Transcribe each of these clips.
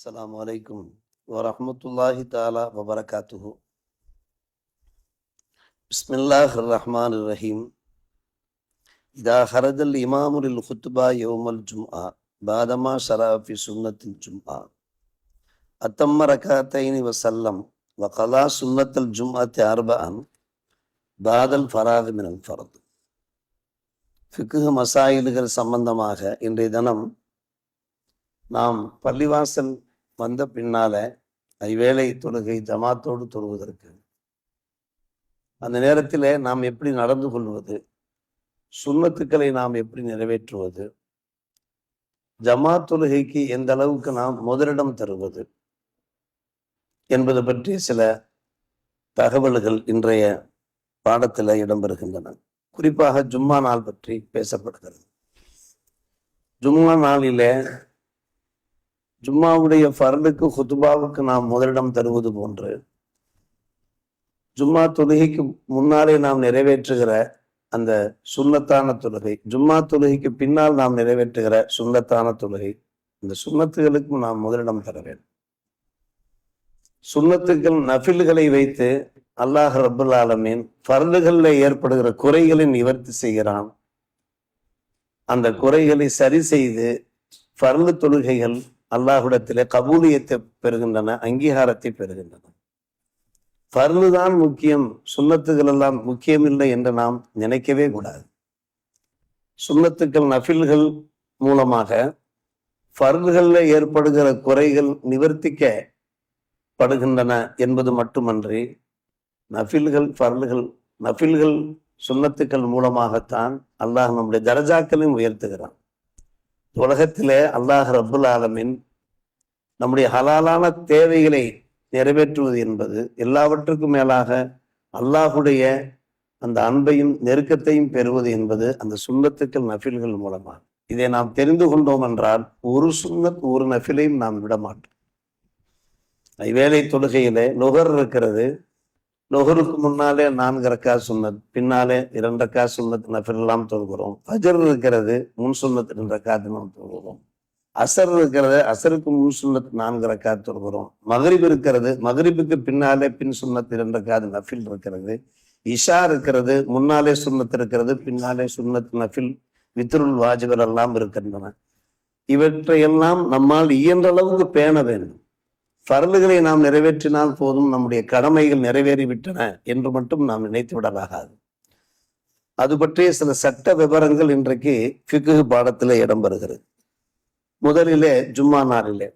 السلام عليكم ورحمة الله تعالى وبركاته بسم الله الرحمن الرحيم إذا خرج الإمام للخطبة يوم الجمعة بعدما شرع في سنة الجمعة أتم ركعتين وسلم وقضى سنة الجمعة أربعا بعد الفراغ من الفرض ஃபிக்கு மசாயில்கள் சம்பந்தமாக இன்றைய தினம் நாம் பள்ளிவாசல் வந்த பின்னால ஐவேளை தொழுகை ஜமாத்தோடு தொழுவதற்கு. அந்த நேரத்தில் நாம் எப்படி நடந்து கொள்வது? சுண்ணத்துக்களை நாம் எப்படி நிறைவேற்றுவது? ஜமாத் தொழுகைக்கு எந்த அளவுக்கு நாம் முதலிடம் தருவது? என்பது பற்றி சில தகவல்கள் இன்றைய பாடத்தில் இடம்பெறுகின்றன. குறிப்பாக ஜும்மா நாள் பற்றி பேசப்படுகிறது. ஜும்மா நாளிலே ஜும்மாவுடைய ஃபர்லுக்கு ஹுத்துபாவுக்கு நாம் முதலிடம் தருவது போன்று ஜும்மா தொழுகைக்கு முன்னாலே நாம் நிறைவேற்றுகிற அந்த சுண்ணத்தான தொழுகை ஜும்மா தொழுகைக்கு பின்னால் நாம் நிறைவேற்றுகிற சுண்ணத்தான தொழுகை இந்த சுண்ணத்துகளுக்கும் நாம் முதலிடம் தர வேண்டும். சுண்ணத்துக்கள் நஃபில்களை வைத்து அல்லாஹ் ரபுல் ஆலமீன் ஃபர்லுகளில் ஏற்படுகிற குறைகளை நிவர்த்தி செய்கிறான். அந்த குறைகளை சரி செய்து ஃபர்லு தொழுகைகள் அல்லாஹுடத்தில் கபூலியத்தை பெறுகின்றன அங்கீகாரத்தை பெறுகின்றன. ஃபர்லு தான் முக்கியம் சுண்ணத்துகள் எல்லாம் முக்கியமில்லை என்று நாம் நினைக்கவே கூடாது. சுண்ணத்துக்கள் நஃபில்கள் மூலமாக ஃபர்லுகளில் ஏற்படுகிற குறைகள் நிவர்த்திக்கப்படுகின்றன என்பது மட்டுமன்றி நஃபில்கள் பருள்கள் நஃபில்கள் சுண்ணத்துக்கள் மூலமாகத்தான் அல்லாஹ் நம்முடைய தரஜாக்களையும் உயர்த்துகிறான். உலகத்திலே அல்லாஹ் ரபுல் ஆலமின் நம்முடைய ஹலாலான தேவைகளை நிறைவேற்றுவது என்பது எல்லாவற்றுக்கும் மேலாக அல்லாஹுடைய அந்த அன்பையும் நெருக்கத்தையும் பெறுவது என்பது அந்த சுண்ணத்துக்கள் நஃபில்கள் மூலமாக இதை நாம் தெரிந்து கொண்டோம் என்றால் ஒரு சுண்ணத் ஒரு நஃபிலையும் நாம் விட மாட்டோம் வேலை தொழுகையிலே நுகர் இருக்கிறது. நுகருக்கு முன்னாலே நான்கு ரக்கா சுண்ணத் பின்னாலே இரண்டு ரக்கா சுண்ணத் எல்லாம் தொழுகிறோம். ஃபஜர் இருக்கிறது முன் சுண்ணத் ரெண்டு ரக்காத்து நாம் தொழுகிறோம். அசர் இருக்கிறது அசருக்கு முன் சுண்ணத் நான்கு ரக்கா தொழுகிறோம். மகரிப் இருக்கிறது மகரிப்புக்கு பின்னாலே பின் சுண்ணத் இரண்டு ரக்காது நஃபில் இருக்கிறது. இஷா இருக்கிறது முன்னாலே சுண்ணத் இருக்கிறது பின்னாலே சுண்ணத் நஃபில் வித்ருல் வாஜிபர் எல்லாம் இருக்கின்றன. இவற்றையெல்லாம் நம்மால் இயன்ற அளவுக்கு பேண வேண்டும். பரலுகளை நாம் நிறைவேற்றினால் போதும் நம்முடைய கடமைகள் நிறைவேறிவிட்டன என்று மட்டும் நாம் நினைத்து விடலாகாது. அது பற்றிய சில சட்ட விவரங்கள் இன்றைக்கு ஃபிகு பாடத்தில் இடம்பெறுகிறது. முதலிலே ஜும்மா நாளிலே.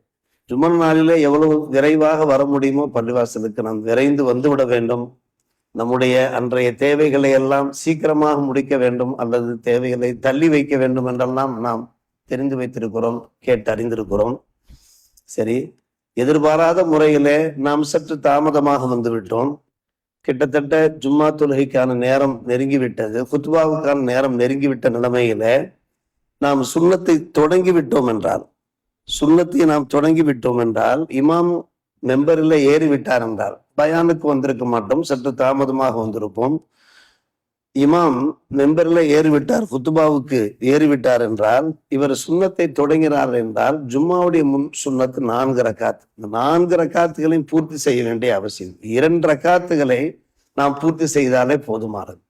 ஜும்மா நாளிலே எவ்வளவு விரைவாக வர முடியுமோ பள்ளிவாசலுக்கு நாம் விரைந்து வந்துவிட வேண்டும். நம்முடைய அன்றைய தேவைகளை எல்லாம் சீக்கிரமாக முடிக்க வேண்டும் அல்லது தேவைகளை தள்ளி வைக்க வேண்டும் என்றெல்லாம் நாம் தெரிந்து வைத்திருக்கிறோம் கேட்டறிந்திருக்கிறோம். சரி எதிர்பாராத முறையிலே நாம் சற்று தாமதமாக வந்து விட்டோம் கிட்டத்தட்ட ஜும்மா தொழுகைக்கான நேரம் நெருங்கிவிட்டது. குத்பாவுக்கான நேரம் நெருங்கிவிட்ட நிலைமையில நாம் சுண்ணத்தை தொடங்கி விட்டோம் என்றால் சுண்ணத்தை நாம் தொடங்கி விட்டோம் என்றால் இமாம் மெம்பரில் ஏறிவிட்டார் என்றால் பயானுக்கு வந்திருக்க மாட்டோம். சற்று தாமதமாக வந்திருப்போம். இமாம் மெம்பரில் ஏறிவிட்டார் குத்துபாவுக்கு ஏறிவிட்டார் என்றால் இவர் சுண்ணத்தை தொடங்கினார் என்றால் ஜும்மாவுடைய முன் சுண்ணத்து நான்கு ரக்காத். இந்த நான்கு ரக்காத்துகளையும் பூர்த்தி செய்ய வேண்டிய அவசியம். இரண்டு ரக்காத்துகளை நாம் பூர்த்தி செய்தாலே போதுமானது.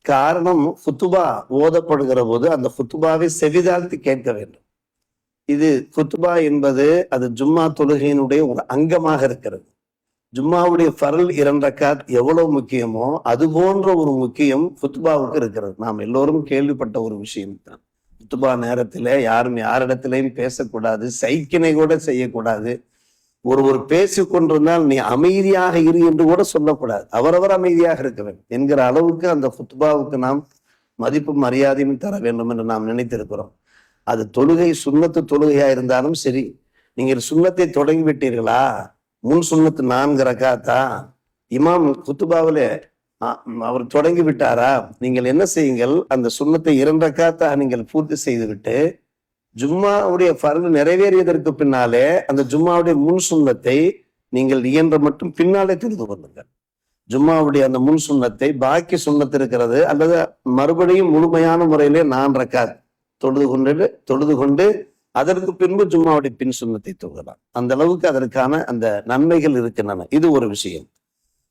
காரணம் குத்துபா ஓதப்படுகிற போது அந்த குத்துபாவை செவிதாழ்த்து கேட்க வேண்டும். இது குத்துபா என்பது அது ஜும்மா தொழுகையினுடைய ஒரு அங்கமாக இருக்கிறது. ஜும்மாவுடைய ஃபரல் இரண்டக்காத் எவ்வளவு முக்கியமோ அது போன்ற ஒரு முக்கியம் ஃபுத்பாவுக்கு இருக்கிறது. நாம் எல்லோரும் கேள்விப்பட்ட ஒரு விஷயம் தான். நேரத்தில் யாரும் யாரிடத்திலையும் பேசக்கூடாது சைக்கினை கூட செய்யக்கூடாது. ஒருவர் பேசி கொண்டிருந்தால் நீ அமைதியாக இரு என்று கூட சொல்லக்கூடாது. அவரவர் அமைதியாக இருக்க வேண்டும். என்கிற அளவுக்கு அந்த ஃபுத்பாவுக்கு நாம் மதிப்பு மரியாதையும் தர வேண்டும் என்று நாம் நினைத்திருக்கிறோம். அது தொழுகை சுண்ணத்து தொழுகையா இருந்தாலும் சரி. நீங்கள் சுண்ணத்தை தொடங்கிவிட்டீர்களா? முன் சுண்ணத்து நான்கு ரக்காத்தா? இமாம் குத்துபாவில அவர் தொடங்கி விட்டாரா? நீங்கள் என்ன செய்யுங்கள்? அந்த சுண்ணத்தை இரண்டு ரக்காத்தா நீங்கள் பூர்த்தி செய்து விட்டு ஜும்மாவுடைய பரவு நிறைவேறியதற்கு பின்னாலே அந்த ஜும்மாவுடைய முன் சுண்ணத்தை நீங்கள் இயன்ற மட்டும் பின்னாலே தெரிந்து கொள்ளுங்கள். ஜும்மாவுடைய அந்த முன் சுண்ணத்தை பாக்கி சுண்ணத்து இருக்கிறது அல்லது மறுபடியும் முழுமையான முறையிலே நான் ரக்காத் தொழுது கொண்டு தொழுது கொண்டு அதற்கு பின்பு ஜும்மாவுடைய பின் சுண்ணத்தை தொழலாம் அந்த அளவுக்கு அதற்கான அந்த நன்மைகள் இருக்கின்றன. இது ஒரு விஷயம்.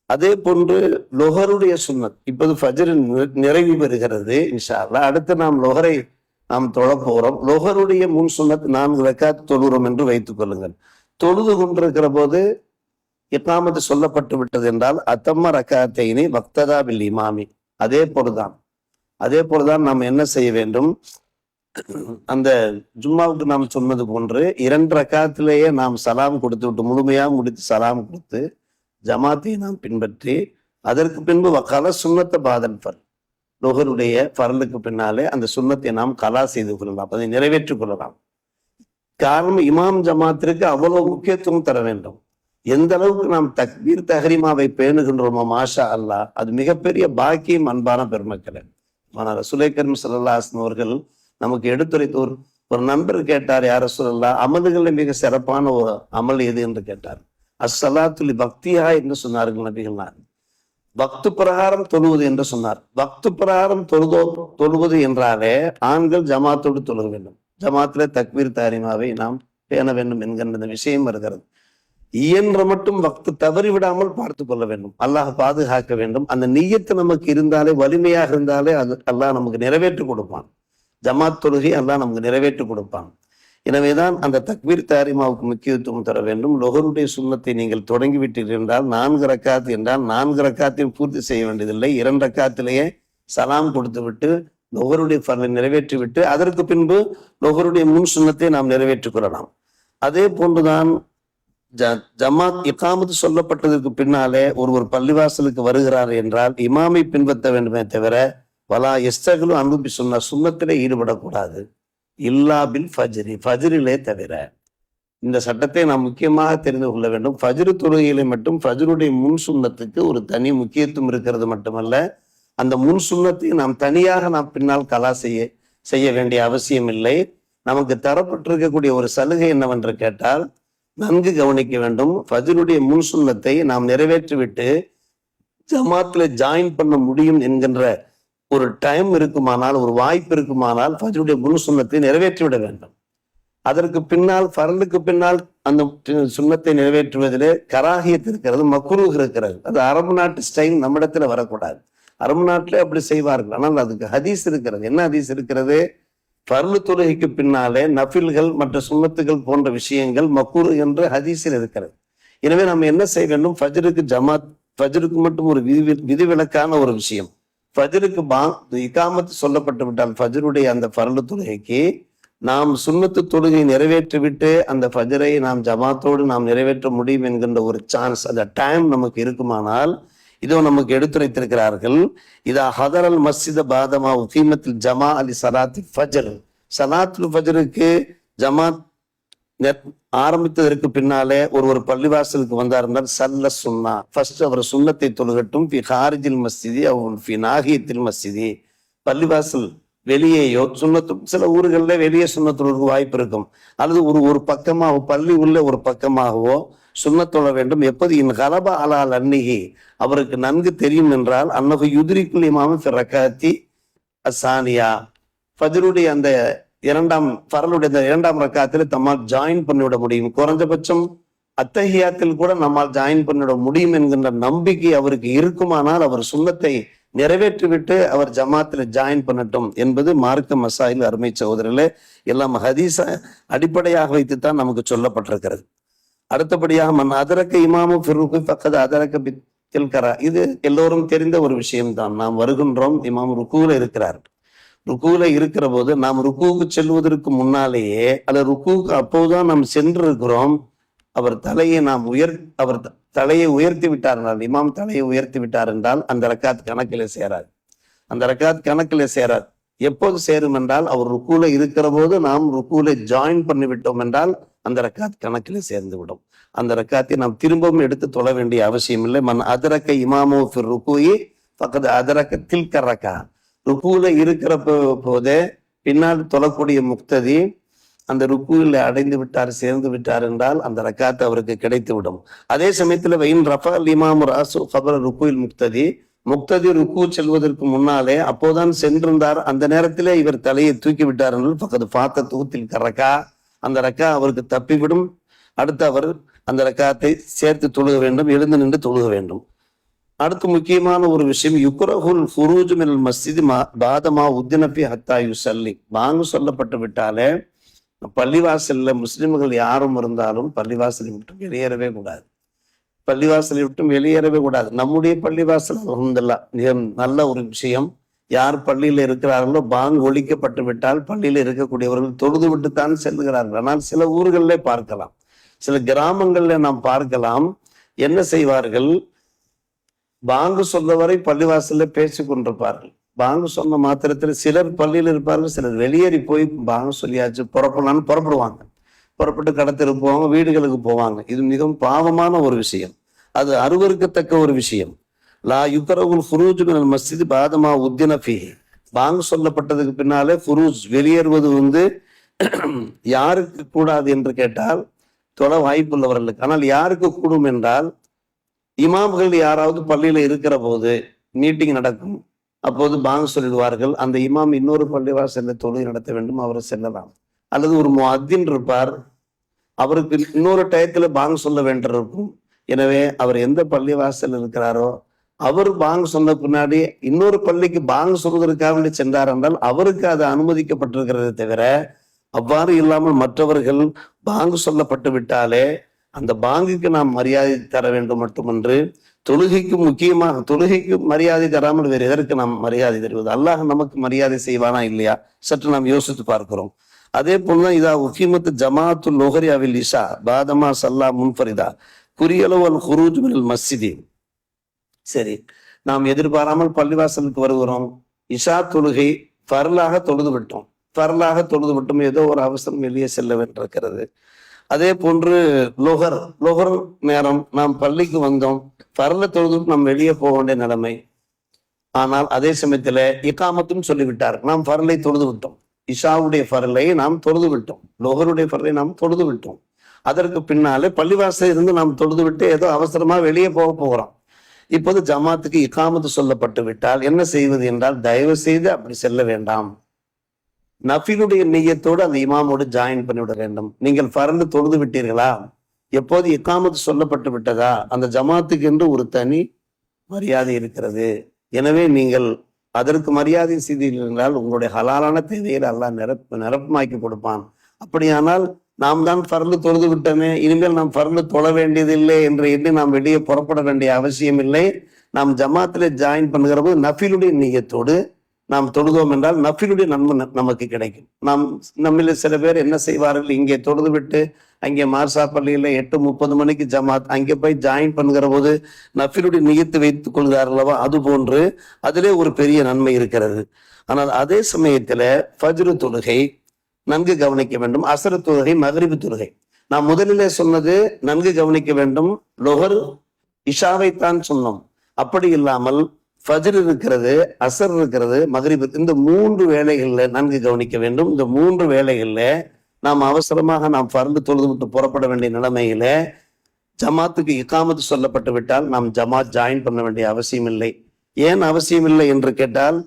அதே போன்று லொஹருடைய சுன்னத் இப்போது ஃபஜரின் நிறைவு பெறுகிறது இன்ஷால்லா அடுத்து நாம் லொஹரை நாம் தொழப்போகிறோம் லொஹருடைய முன் சுண்ணத் நான்கு ரக்காத் தொழுகிறோம் என்று வைத்துக் கொள்ளுங்கள். தொழுது கொண்டிருக்கிற போது இக்காமத்து சொல்லப்பட்டு விட்டது என்றால் அத்தம்ம ரக்காத்தைனி பக்ததா பில் இமாமி. அதே போலதான் அதே போலதான் நாம் என்ன செய்ய வேண்டும்? அந்த ஜும்மாவுக்கு நாம் சொன்னது போன்று இரண்டு ரக்காத்திலேயே நாம் சலாம் கொடுத்து விட்டு முழுமையாக முடித்து சலாம் கொடுத்து ஜமாத்தை நாம் பின்பற்றி அதற்கு பின்பு வக்கால சுண்ணத்த பாதன் ஃபர் நுகருடைய பரலுக்கு பின்னாலே அந்த சுண்ணத்தை நாம் கலா செய்து கொள்ளலாம் அதை நிறைவேற்றிக் கொள்ளலாம். காரணம் இமாம் ஜமாத்திற்கு அவ்வளவு முக்கியத்துவம் தர வேண்டும். எந்த அளவுக்கு நாம் தக்பீர் தஹரிமாவை பேணுகின்றோமோ மாஷா அல்லாஹ் அது மிகப்பெரிய பாக்கியம் அன்பான பெருமக்களை. ஆனால் சுலைக்கரும் சல்லாஸ்லம் அவர்கள் நமக்கு எடுத்துரைத்து ஒரு ஒரு நண்பர் கேட்டார் யார சொல்லலாம் அமல்களில் மிக சிறப்பான ஒரு அமல் எது என்று கேட்டார். அஸ்ஸலாத்துலி பக்தியா என்று சொன்னார்கள் நபிகள் நான் பக்து பிரகாரம் தொழுவது என்று சொன்னார். பக்து பிரகாரம் தொழுதோ தொழுவது என்றாலே ஆண்கள் ஜமாத்தோடு தொழுக வேண்டும். ஜமாத்திலே தக்வீர் தாரிமாவை நாம் பேண வேண்டும் என்கின்ற இந்த விஷயம் வருகிறது. இயன்ற மட்டும் பக்து தவறி விடாமல் பார்த்து கொள்ள வேண்டும். அல்லாஹ் பாதுகாக்க வேண்டும். அந்த நீயத்து நமக்கு இருந்தாலே வலிமையாக இருந்தாலே அது அல்லாஹ் நமக்கு நிறைவேற்றி கொடுப்பான். ஜமாத் தொழுகை அல்லாஹ் நமக்கு நிறைவேற்றி கொடுப்பான். எனவேதான் அந்த தக்பீர் தாரிமாவுக்கு முக்கியத்துவம் தர வேண்டும். லொஹருடைய சுண்ணத்தை நீங்கள் தொடங்கிவிட்டீர்கள் என்றால் நான்கு ரக்காத்து என்றால் நான்கு ரக்காத்தையும் பூர்த்தி செய்ய வேண்டியதில்லை. இரண்டு ரக்காத்திலேயே சலாம் கொடுத்து விட்டு லொஹருடைய பலனை நிறைவேற்றி விட்டு அதற்கு பின்பு லொஹருடைய முன் சுண்ணத்தை நாம் நிறைவேற்றிக் கொள்ளலாம். அதே போன்றுதான் ஜ- ஜமாத் இக்காமத்து சொல்லப்பட்டதற்கு பின்னாலே ஒருவர் பள்ளிவாசலுக்கு வருகிறார் என்றால் இமாமை பின்பற்ற வேண்டுமே தவிர பல எஸ்தர்களும் அனுப்பி சொன்ன சுண்ணத்திலே ஈடுபடக்கூடாது. இல்லா பின் ஃபஜ்ரி ஃபஜ்ரிலே தவிர. இந்த சட்டத்தை நாம் முக்கியமாக தெரிந்து கொள்ள வேண்டும். ஃபஜ்ரு தொழுகையிலே மட்டும் ஃபஜ்ருடைய முன் சுண்ணத்துக்கு ஒரு தனி முக்கியத்துவம் இருக்கிறது மட்டுமல்ல அந்த முன் சுண்ணத்தை நாம் தனியாக நாம் பின்னால் கலா செய்ய செய்ய வேண்டிய அவசியம் இல்லை. நமக்கு தரப்பட்டிருக்கக்கூடிய ஒரு சலுகை என்னவென்று கேட்டால் நன்கு கவனிக்க வேண்டும். ஃபஜ்ருடைய முன் சுண்ணத்தை நாம் நிறைவேற்றிவிட்டு ஜமாத்தில் ஜாயின் பண்ண முடியும் என்கின்ற ஒரு டைம் இருக்குமானால் ஒரு வாய்ப்பு இருக்குமானால் ஃபஜ்ருடைய முன் சுண்ணத்தை நிறைவேற்றி விட வேண்டும். அதற்கு பின்னால் ஃபரலுக்கு பின்னால் அந்த சுண்ணத்தை நிறைவேற்றுவதிலே கராகியத் இருக்கிறது மக்குருக இருக்கிறது. அது அரபு நாட்டு ஸ்டைல் நம்மிடத்துல வரக்கூடாது. அரபு நாட்டில் அப்படி செய்வார்கள். ஆனால் அதுக்கு ஹதீஸ் இருக்கிறது. என்ன ஹதீஸ் இருக்கிறது? ஃபர்லு தொழுகைக்கு பின்னாலே நஃபில்கள் மற்ற சுண்ணத்துகள் போன்ற விஷயங்கள் மக்குரு என்று ஹதீஸில் இருக்கிறது. எனவே நம்ம என்ன செய்ய வேண்டும்? ஃபஜ்ருக்கு ஜமாத் ஃபஜ்ருக்கு மட்டும் ஒரு விதி விதிவிலக்கான ஒரு விஷயம். ஃபஜ்ருக்கு பா இகாமத்து சொல்லப்பட்டு விட்டால் ஃபஜ்ருடைய அந்த பரலு தொழுகைக்கு நாம் சுண்ணத்து தொழுகை நிறைவேற்றிவிட்டு அந்த ஃபஜரை நாம் ஜமாத்தோடு நாம் நிறைவேற்ற முடியும் என்கின்ற ஒரு சான்ஸ் அந்த டைம் நமக்கு இருக்குமானால் இதோ நமக்கு எடுத்துரைத்திருக்கிறார்கள். இதா ஹதரல் மஸ்ஜித பாதமா உகீமத்தில் ஜமா அலி சலாத்தி ஃபஜர். சலாத்துல் ஃபஜருக்கு ஜமாத் ஆரம்பித்ததற்கு பின்னாலே ஒரு ஒரு பள்ளிவாசலுக்கு வந்தார் என்றால் சல்ல சுன்னா. ஃபர்ஸ்ட் அவர் சுண்ணத்தை தொழுகட்டும் பி ஹாரிஜில் மஸ்ஜிதி அவன் பி நாகியத்தில் மஸ்ஜிதி. பள்ளிவாசல் வெளியேயோ சுண்ணத்து சில ஊர்களில் வெளியே சுண்ணத்துறதுக்கு வாய்ப்பு இருக்கும். அல்லது ஒரு ஒரு பக்கமாக பள்ளி உள்ள ஒரு பக்கமாகவோ சுண்ணத்தொழ வேண்டும். எப்போது? இன் கலப அலால் அன்னிகி அவருக்கு நன்கு தெரியும் என்றால் அன்னகு யுதிரிக்குள் இமாம ரக்காத்தி அசானியா. ஃபஜ்ருடைய அந்த இரண்டாம் பரலுடைய இரண்டாம் ரக்காத்தில் தம்மால் ஜாயின் பண்ணிவிட முடியும். குறைஞ்சபட்சம் அத்தஹியாத்தில் கூட நம்மால் ஜாயின் பண்ணிவிட முடியும் என்கின்ற நம்பிக்கை அவருக்கு இருக்குமானால் அவர் சுண்ணத்தை நிறைவேற்றிவிட்டு அவர் ஜமாத்தில் ஜாயின் பண்ணட்டும் என்பது மார்க்க மசாயில் அருமை சகோதரர்களே எல்லாம் ஹதீஸ அடிப்படையாக வைத்துத்தான் நமக்கு சொல்லப்பட்டிருக்கிறது. அடுத்தபடியாக மன் அதரக்க இமாமு ஃபிருக்கு பக்கத்து அதரக்க பித்தில்கரா இது எல்லோரும் தெரிந்த ஒரு விஷயம்தான். நாம் வருகின்றோம் இமாம் ருக்குல இருக்கிறார். ருக்குல இருக்கிற போது நாம் ருக்குவுக்கு செல்வதற்கு முன்னாலேயே அல்ல ருக்குவுக்கு அப்போதுதான் நாம் சென்றிருக்கிறோம். அவர் தலையை நாம் உயர் அவர் த- தலையை உயர்த்தி விட்டார் என்றால் இமாம் தலையை உயர்த்தி விட்டார் என்றால் அந்த ரக்காத் கணக்கில் சேராது. அந்த ரக்காத் கணக்கில் சேராது. எப்போது சேரும் என்றால் அவர் ருக்குல இருக்கிற போது நாம் ருக்குல ஜாயின் பண்ணி விட்டோம் என்றால் அந்த ரக்காத் கணக்கில் சேர்ந்து விடும் அந்த ரக்காத்தை நாம் திரும்பவும் எடுத்து தொழ வேண்டிய அவசியம் இல்லை மன் அதரக்க இமாமோ ஃபிர் ருக்குயி பக்கத்து அதரக்க தில்க ரக்கா ருக்குல இருக்கிற போதே பின்னால் தொழக்கூடிய முக்ததி அந்த ருக்குவில் அடைந்து விட்டார் சேர்ந்து விட்டார் என்றால் அந்த ரக்காத்து அவருக்கு கிடைத்து விடும் அதே சமயத்தில் வெயின் ரஃபா இமாம் ராசு கபர ருக்குவில் முக்ததி முக்ததி ருக்கு செல்வதற்கு முன்னாலே அப்போதான் சென்றிருந்தார். அந்த நேரத்திலே இவர் தலையை தூக்கி விட்டார் என்றால் பக்கத்து பார்த்த தூத்தில் கரக்கா அந்த ரக்கா அவருக்கு தப்பிவிடும். அடுத்து அவர் அந்த ரக்காத்தை சேர்த்து தொழுக வேண்டும் எழுந்து நின்று தொழுக வேண்டும். அடுத்து முக்கியமான ஒரு விஷயம் யுக்ரஹுல் ஃபுரூஜ் மினல் மஸ்ஜித் பாதமா உத்தினபி ஹத்தா யுசல்லி. வாங்க சொல்லப்பட்டு விட்டாலே பள்ளிவாசல்ல முஸ்லிம்கள் யாரும் இருந்தாலும் பள்ளிவாசலை விட்டு வெளியேறவே கூடாது. பள்ளிவாசலை விட்டு வெளியேறவே கூடாது. நம்முடைய பள்ளிவாசல் அலமதுல்லா மிக நல்ல ஒரு விஷயம். யார் பள்ளியில் இருக்கிறார்களோ பாங் ஒழிக்கப்பட்டு விட்டால் பள்ளியில் இருக்கக்கூடியவர்கள் தொழுது விட்டுத்தான் செல்கிறார்கள். ஆனால் சில ஊர்களிலே பார்க்கலாம். சில கிராமங்களில் நாம் பார்க்கலாம். என்ன செய்வார்கள்? பாங்கு சொன்ன வரை பள்ளிவாசல்ல பேசிக்கொண்டிருப்பார்கள் பாங்கு சொன்ன மாத்திரத்தில் சிலர் பள்ளியில் இருப்பார்கள் சிலர் வெளியேறி போய் பாங்கு சொல்லியாச்சு புறப்படலான்னு புறப்படுவாங்க. புறப்பட்டு கடத்திற்கு போவாங்க வீடுகளுக்கு போவாங்க. இது மிகவும் பாவமான ஒரு விஷயம். அது அருவருக்கத்தக்க ஒரு விஷயம். லா யுக்கரவுல் ஃபுரூஜ் மினல் மஸ்ஜித் பாதமா உத்தின பாங்கு சொல்லப்பட்டதுக்கு பின்னாலே ஃபுரூஜ் வெளியேறுவது வந்து யாருக்கு கூடாது என்று கேட்டால் தொலை வாய்ப்புள்ளவர்களுக்கு. ஆனால் யாருக்கு கூடும் என்றால் இமாம்கள் யாராவது பள்ளியில இருக்கிற போது மீட்டிங் நடக்கும். அப்போது பாங்கு சொல்லிடுவார்கள் அந்த இமாம் இன்னொரு பள்ளிவாசல்ல தொழுகை நடத்த வேண்டும் அவர் செல்லலாம். அல்லது ஒரு முஅத்தின் இருப்பார் அவருக்கு இன்னொரு டயத்துல பாங்கு சொல்ல வேண்டியிருக்கும் எனவே அவர் எந்த பள்ளிவாசல் இருக்கிறாரோ அவர் பாங்கு சொன்ன பின்னாடி இன்னொரு பள்ளிக்கு பாங்கு சொல்வதற்காக வேண்டி சென்றார் என்றால் அவருக்கு அது அனுமதிக்கப்பட்டிருக்கிறதே தவிர அவ்வாறு இல்லாமல் மற்றவர்கள் பாங்கு சொல்லப்பட்டு விட்டாலே அந்த பாங்குக்கு நாம் மரியாதை தர வேண்டும் மட்டுமன்று தொழுகைக்கு முக்கியமாக தொழுகைக்கு மரியாதை தராமல் வேறு எதற்கு நாம் மரியாதை தருவது? அல்லாஹ் நமக்கு மரியாதை செய்வானா இல்லையா? சற்று நாம் யோசித்து பார்க்கிறோம். அதே போல இதா உக்கிமத்து ஜமாத்து லோஹரியாவில் இஷா பாதமா சல்லா முன்ஃபரிதா குறியளவல் ஹுரூஜ் மினல் மஸ்ஜிதி. சரி நாம் எதிர்பாராமல் பள்ளிவாசலுக்கு வருகிறோம். இஷா தொழுகை பரலாக தொழுது விட்டோம் பரலாக தொழுது விட்டோம் ஏதோ ஒரு அவசரம் வெளியே செல்ல வேண்டியிருக்கிறது அதே போன்று லொகர் லொகர் நேரம் நாம் பள்ளிக்கு வந்தோம். பரல தொழுது நாம் வெளியே போக வேண்டிய நிலைமை. ஆனால் அதே சமயத்துல இக்காமத்தும் சொல்லிவிட்டார். நாம் ஃபர்லை தொழுது விட்டோம். இஷாவுடைய பரலை நாம் தொழுது விட்டோம். லோகருடைய பரலை நாம் தொழுது விட்டோம். அதற்கு பின்னாலே பள்ளிவாசல் இருந்து நாம் தொழுது விட்டு ஏதோ அவசரமா வெளியே போக போகிறோம். இப்போது ஜமாத்துக்கு இக்காமத்து சொல்லப்பட்டு விட்டால் என்ன செய்வது என்றால் தயவு செய்து அப்படி செல்ல வேண்டாம். நஃபிலுடைய நெய்யத்தோடு அந்த இமாமோடு ஜாயின் பண்ணிவிட வேண்டும். நீங்கள் பறந்து தொழுது விட்டீர்களா? எப்போது இக்காமத்து சொல்லப்பட்டு விட்டதா? அந்த ஜமாத்துக்கு என்று ஒரு தனி மரியாதை இருக்கிறது. எனவே நீங்கள் அதற்கு மரியாதை செய்தீர்கள் என்றால் உங்களுடைய ஹலாலான தேவையில் அல்லாஹ் நிரப்பு நிரப்பமாக்கி கொடுப்பான். அப்படியானால் நாம் தான் பறந்து தொழுது விட்டோமே இனிமேல் நாம் பறந்து தொழ வேண்டியதில்லை என்று எண்ணி நாம் வெளியே புறப்பட வேண்டிய அவசியம் இல்லை நாம் ஜமாத்தில் ஜாயின் பண்ணுகிற போது நஃபிலுடைய நீயத்தோடு நாம் தொழுதோம் என்றால் நஃபிலுடைய நன்மை நமக்கு கிடைக்கும். நாம் நம்மில் சில பேர் என்ன செய்வார்கள்? இங்கே தொழுது விட்டு அங்கே மார்சா பள்ளியில எட்டு முப்பது மணிக்கு ஜமாத் அங்கே போய் ஜாயின் பண்ணுகிற போது நஃபிலுடைய நியத்து வைத்துக் கொள்கிறார்களவா அது போன்று அதிலே ஒரு பெரிய நன்மை இருக்கிறது. ஆனால் அதே சமயத்துல ஃபஜ்ரு தொழுகை நன்கு கவனிக்க வேண்டும். அசர தொழுகை மகரிபு தொழுகை. நான் முதலிலே சொன்னது நன்கு கவனிக்க வேண்டும். லொஹர் இஷாவைத்தான் சொன்னோம். அப்படி இல்லாமல் ஃபஜ்ர் இருக்கிறது அசர் இருக்கிறது மகரிப் இந்த மூன்று வேலைகளில் நன்கு கவனிக்க வேண்டும். இந்த மூன்று வேலைகளில் நாம் அவசரமாக நாம் பறந்து தொழுது விட்டு புறப்பட வேண்டிய நிலைமையில ஜமாத்துக்கு இக்காமத்து சொல்லப்பட்டு விட்டால் நாம் ஜமாத் ஜாயின் பண்ண வேண்டிய அவசியம் இல்லை ஏன் அவசியம் இல்லை என்று கேட்டால்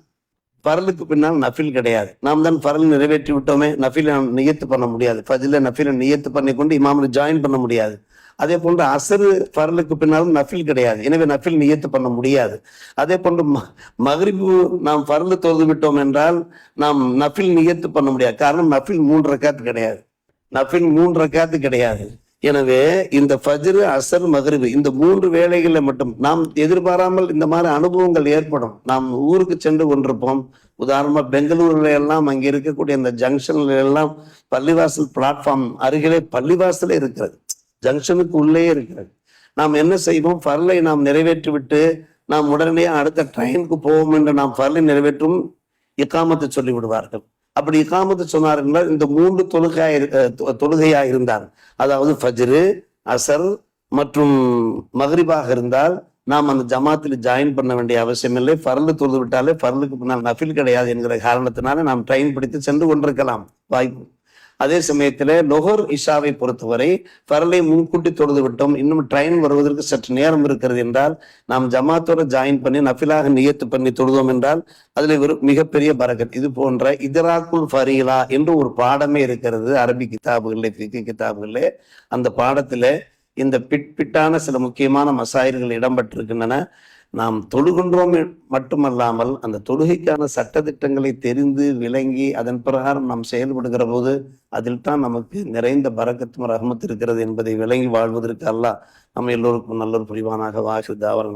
பரலுக்கு பின்னால் நஃபில் கிடையாது. நாம் தான் பரல் நிறைவேற்றி விட்டோமே நஃபில நாம் நியத்து பண்ண முடியாது. ஃபஜில நஃபில நியத்து பண்ணி கொண்டு இமாமில் ஜாயின் பண்ண முடியாது. அதே போன்று அசரு பரலுக்கு பின்னாலும் நஃபில் கிடையாது. எனவே நஃபில் நியத்து பண்ண முடியாது. அதே போன்று ம- மகரிபு நாம் பரலு தொழுது விட்டோம் என்றால் நாம் நஃபில் நியத்து பண்ண முடியாது. காரணம் நஃபில் மூன்று ரக்காத்து கிடையாது. நஃபில் மூன்று ரக்காத்து கிடையாது. எனவே இந்த ஃபஜ்ரு அசர் மகரிபு இந்த மூன்று வேளைகளில் மட்டும் நாம் எதிர்பாராமல் இந்த மாதிரி அனுபவங்கள் ஏற்படும். நாம் ஊருக்கு சென்று கொண்டிருப்போம். உதாரணமாக பெங்களூர்ல எல்லாம் அங்கே இருக்கக்கூடிய இந்த ஜங்ஷன்ல எல்லாம் பள்ளிவாசல் பிளாட்ஃபார்ம் அருகிலே பள்ளிவாசலே இருக்கிறது. ஜங்ஷனுக்கு உள்ளே இருக்கிறது. நாம் என்ன செய்வோம்? ஃபர்லை நாம் நிறைவேற்றி விட்டு நாம் உடனே அடுத்த ட்ரெயினுக்கு போவோம் என்று நாம் ஃபர்லை நிறைவேற்றும் இக்காமத்தை சொல்லி விடுவார்கள் அப்படி இக்காமத்து சொன்னார் என்றால் இந்த மூன்று தொழுகையா இரு- தொ- தொழுகையா இருந்தார். அதாவது ஃபஜ்ரு அசர் மற்றும் மகரிபாக இருந்தால் நாம் அந்த ஜமாத்தில் ஜாயின் பண்ண வேண்டிய அவசியம் இல்லை ஃபர்லு தொழுது விட்டாலே ஃபர்லுக்கு பின்னால் நஃபில் கிடையாது என்கிற காரணத்தினால நாம் ட்ரெயின் பிடித்து சென்று கொண்டிருக்கலாம். வாய்ப்பு. அதே சமயத்துல லொஹர் இஷாவை பொறுத்தவரை பரலை முன்கூட்டி தொழுது விட்டோம். இன்னும் ட்ரெயின் வருவதற்கு சற்று நேரம் இருக்கிறது என்றால் நாம் ஜமாத்தோட ஜாயின் பண்ணி நஃபிலாக நியத்து பண்ணி தொழுதோம் என்றால் அதுல ஒரு மிகப்பெரிய பரகத். இது போன்ற இதராக்குள் ஃபரீலா என்று ஒரு பாடமே இருக்கிறது அரபி கிதாபுகளில் பிக்கு கிதாபுகளில். அந்த பாடத்துல இந்த பிட்பிட்டான சில முக்கியமான மசாயல்கள் இடம்பெற்றிருக்கின்றன. நாம் தொழுகின்றோம் மட்டுமல்லாமல் அந்த தொழுகைக்கான சட்டதிட்டங்களை தெரிந்து விளங்கி அதன் பிரகாரம் நாம் செயல்படுகிற போது அதில் தான் நமக்கு நிறைந்த பரக்கத்தும் ரகமத்து இருக்கிறது என்பதை விளங்கி வாழ்வதற்கு அல்ல நம்ம எல்லோருக்கும் நல்ல ஒரு புரிவானாக வாஹிர் தாவரம்